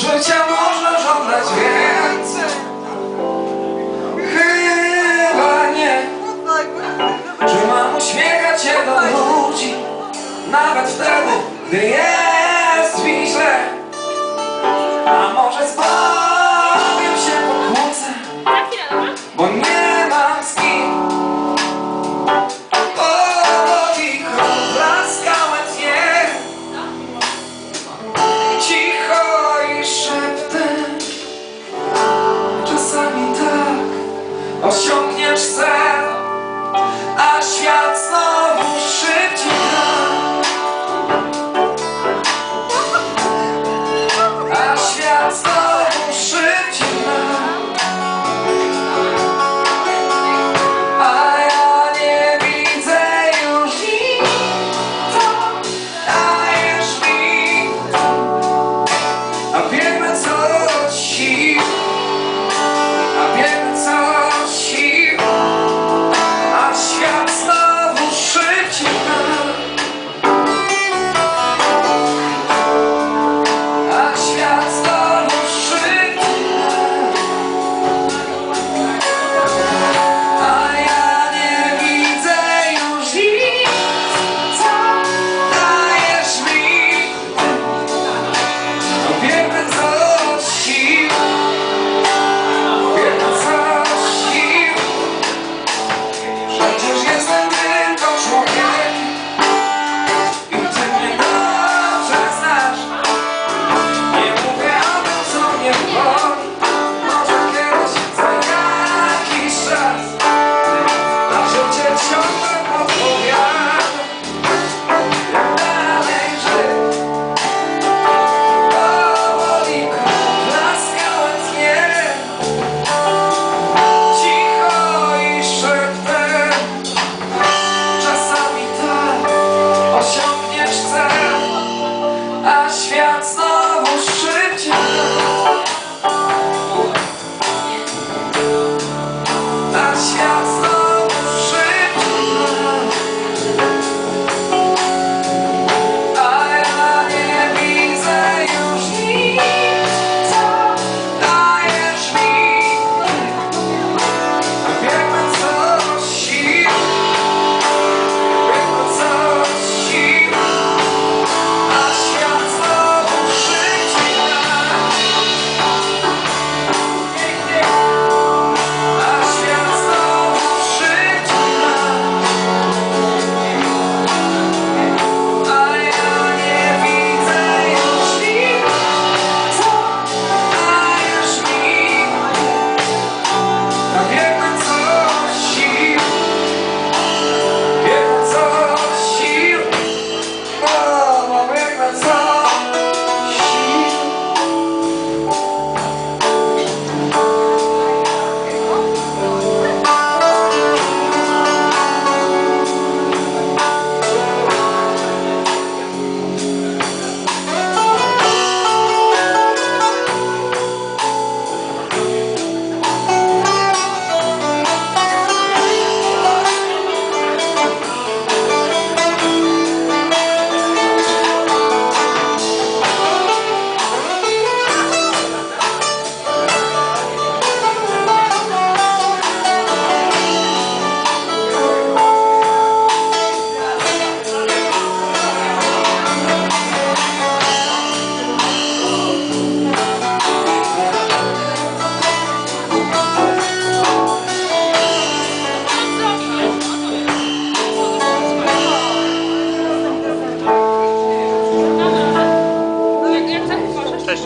Życia można żądać więcej. Chyba nie. Czy mam uśmiechać się do ludzi? Nawet wtedy, gdy jest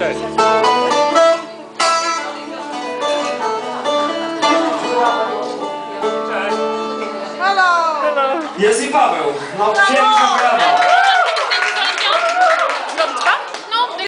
Cześć. Jest i Paweł. No piękna brawa.